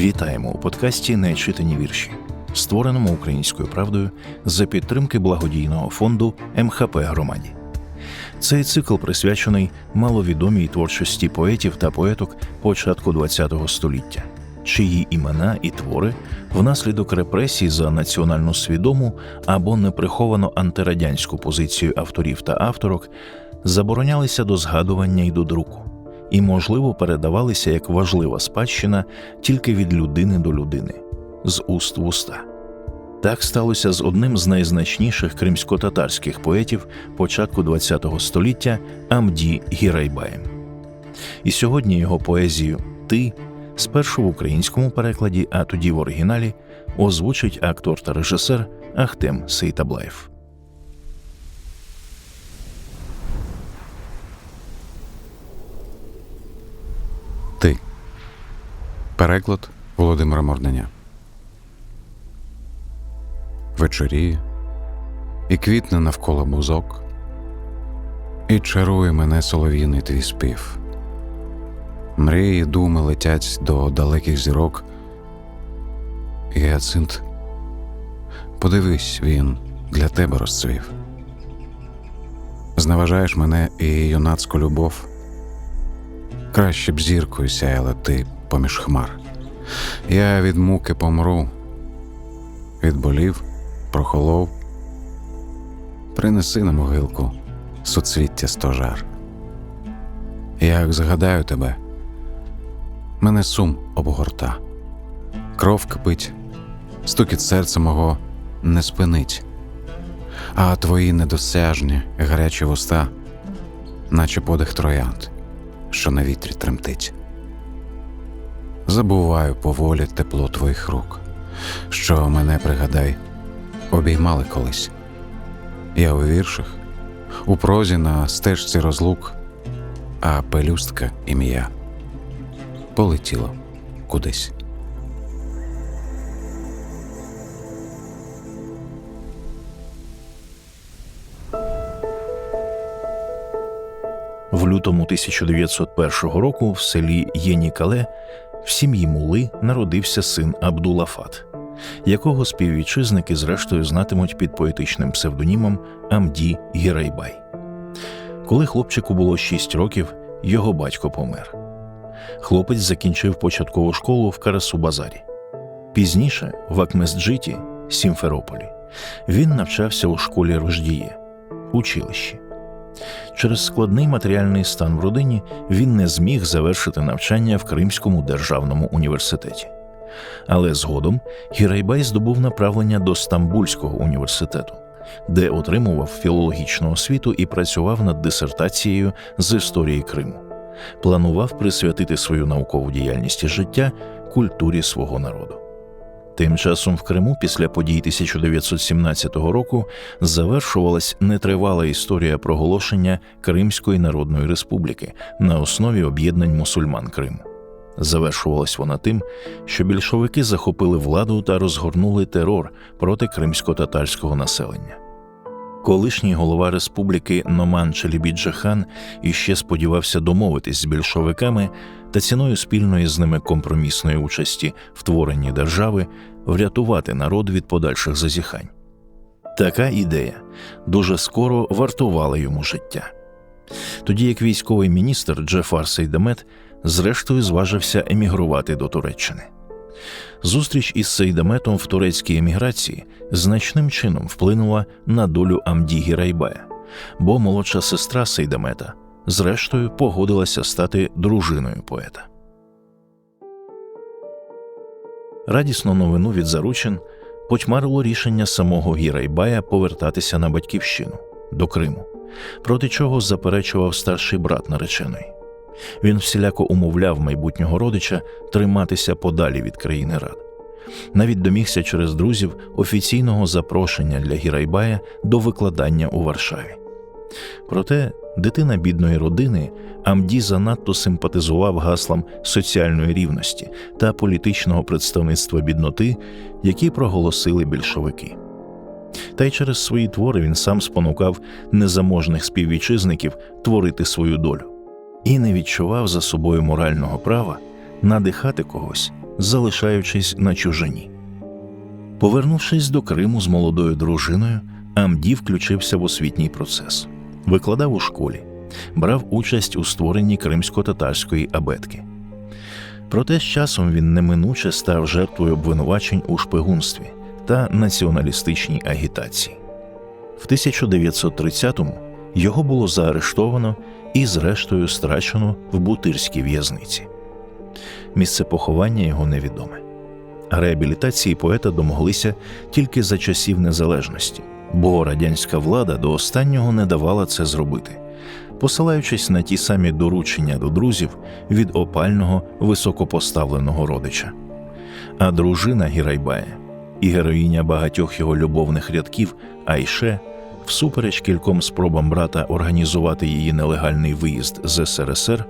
Вітаємо у подкасті Нечитані вірші, створеному українською правдою за підтримки благодійного фонду МХП Громаді. Цей цикл присвячений маловідомій творчості поетів та поеток початку ХХ століття, чиї імена і твори внаслідок репресій за національно свідому або неприховано антирадянську позицію авторів та авторок заборонялися до згадування і до друку і, можливо, передавалися як важлива спадщина тільки від людини до людини, з уст в уста. Так сталося з одним з найзначніших кримсько-татарських поетів початку ХХ століття Амді Гірайбаєм. І сьогодні його поезію Ти спершу в українському перекладі, а тоді в оригіналі озвучить актор та режисер Ахтем Сейтаблаєв. Ти. Переклад Володимира Морденя. Вечоріє, і квітне навколо бузок, і чарує мене солов'їний твій спів. Мрії, думи летять до далеких зірок. Гіацинт, подивись, він для тебе розцвів. Зневажаєш мене і юнацьку любов. Краще б зіркою сяяла ти поміж хмар. Я від муки помру, від болів прохолов. Принеси на могилку суцвіття стожар. Як згадаю тебе, мене сум обгорта, кров кипить, стукіт серця мого не спинить, а твої недосяжні гарячі вуста, наче подих троянд що на вітрі тремтить. Забуваю поволі тепло твоїх рук, що мене, пригадай, обіймали колись. Я у віршах, у прозі на стежці розлук, а пелюстка ім'я полетіло кудись. В лютому 1901 року в селі Єнікале в сім'ї Мули народився син Абдулафат, якого співвітчизники зрештою знатимуть під поетичним псевдонімом Амді Гірайбай. Коли хлопчику було 6 років, його батько помер. Хлопець закінчив початкову школу в Карасу-Базарі. Пізніше, в Акмесджиті, Сімферополі, він навчався у школі Рождіє, училищі. Через складний матеріальний стан в родині він не зміг завершити навчання в Кримському державному університеті. Але згодом Гірайбай здобув направлення до Стамбульського університету, де отримував філологічну освіту і працював над дисертацією з історії Криму. Планував присвятити свою наукову діяльність і життя культурі свого народу. Тим часом в Криму після подій 1917 року завершувалась нетривала історія проголошення Кримської Народної Республіки на основі об'єднань мусульман Криму. Завершувалась вона тим, що більшовики захопили владу та розгорнули терор проти кримсько-татарського населення. Колишній голова республіки Номан Челібіджахан іще сподівався домовитись з більшовиками та ціною спільної з ними компромісної участі в творенні держави врятувати народ від подальших зазіхань. Така ідея дуже скоро вартувала йому життя. Тоді як військовий міністр Джефар Сейдамет зрештою зважився емігрувати до Туреччини. Зустріч із Сейдаметом в турецькій еміграції значним чином вплинула на долю Амді Гірайбая, бо молодша сестра Сейдамета зрештою погодилася стати дружиною поета. Радісну новину від заручин потьмарило рішення самого Гірайбая повертатися на батьківщину до Криму, проти чого заперечував старший брат нареченої. Він всіляко умовляв майбутнього родича триматися подалі від країни рад. Навіть домігся через друзів офіційного запрошення для Гірайбая до викладання у Варшаві. Проте дитина бідної родини Амді занадто симпатизував гаслам соціальної рівності та політичного представництва бідноти, які проголосили більшовики. Та й через свої твори він сам спонукав незаможних співвітчизників творити свою долю і не відчував за собою морального права надихати когось, залишаючись на чужині. Повернувшись до Криму з молодою дружиною, Амді включився в освітній процес, викладав у школі, брав участь у створенні кримсько-татарської абетки. Проте з часом він неминуче став жертвою обвинувачень у шпигунстві та націоналістичній агітації. В 1930-му його було заарештовано і, зрештою, страчено в Бутирській в'язниці. Місце поховання його невідоме. Реабілітації поета домоглися тільки за часів незалежності, бо радянська влада до останнього не давала це зробити, посилаючись на ті самі доручення до друзів від опального високопоставленого родича. А дружина Гірайбая і героїня багатьох його любовних рядків Айше, всупереч кільком спробам брата організувати її нелегальний виїзд з СРСР,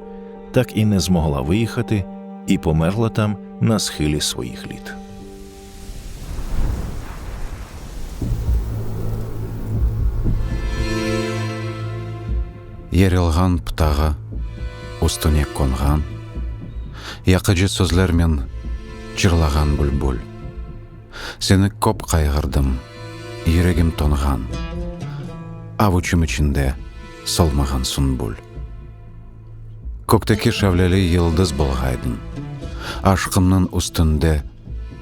так і не змогла виїхати і померла там на схилі своїх літ. Ерелған птаға, үстіне қонған, яқыжы сөзлермен жырлаған бүлбүл. Сені көп қайғырдым, ерегім тонған, авучым ішінде солмаған сұнбүл. Көктеке шәвлелі йылдыз болғайдың, ашқымның үстінде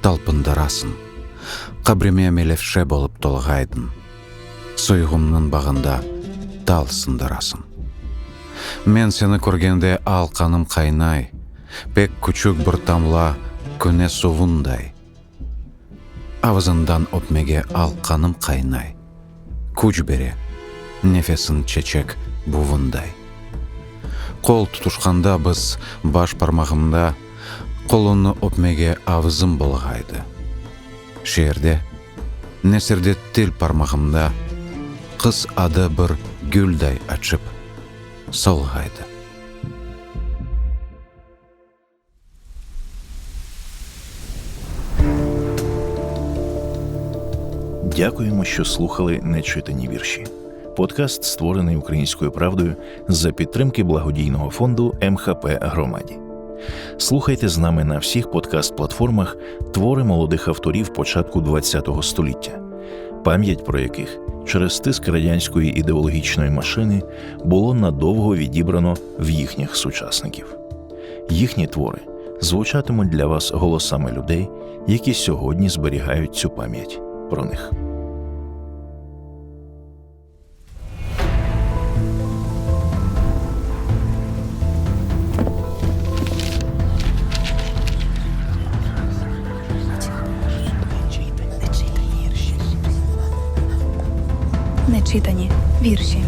талпындырасын, қабреме мелевше болып толғайдың, сойғымның бағында тал сындырасын. Мен сені көргенде алқаным қайнай, пек күчік бір тамла көне сувындай. Авызындан өпмеге алқаным қайнай. Күч бере, нефесін чечек бувындай. Қол тұтышқанда біз баш пармағымда, қолыны өпмеге авызым болғайды. Шерде, несерде тіл пармағымда, қыз ады бір гүлдай açıp солғайды. Дякуємо, що слухали нечитані вірші. Подкаст створений українською правдою за підтримки благодійного фонду МХП Громаді. Слухайте з нами на всіх подкаст-платформах твори молодих авторів початку ХХ століття, пам'ять про яких через тиск радянської ідеологічної машини було надовго відібрано в їхніх сучасників. Їхні твори звучатимуть для вас голосами людей, які сьогодні зберігають цю пам'ять про них. Нечитані вірші.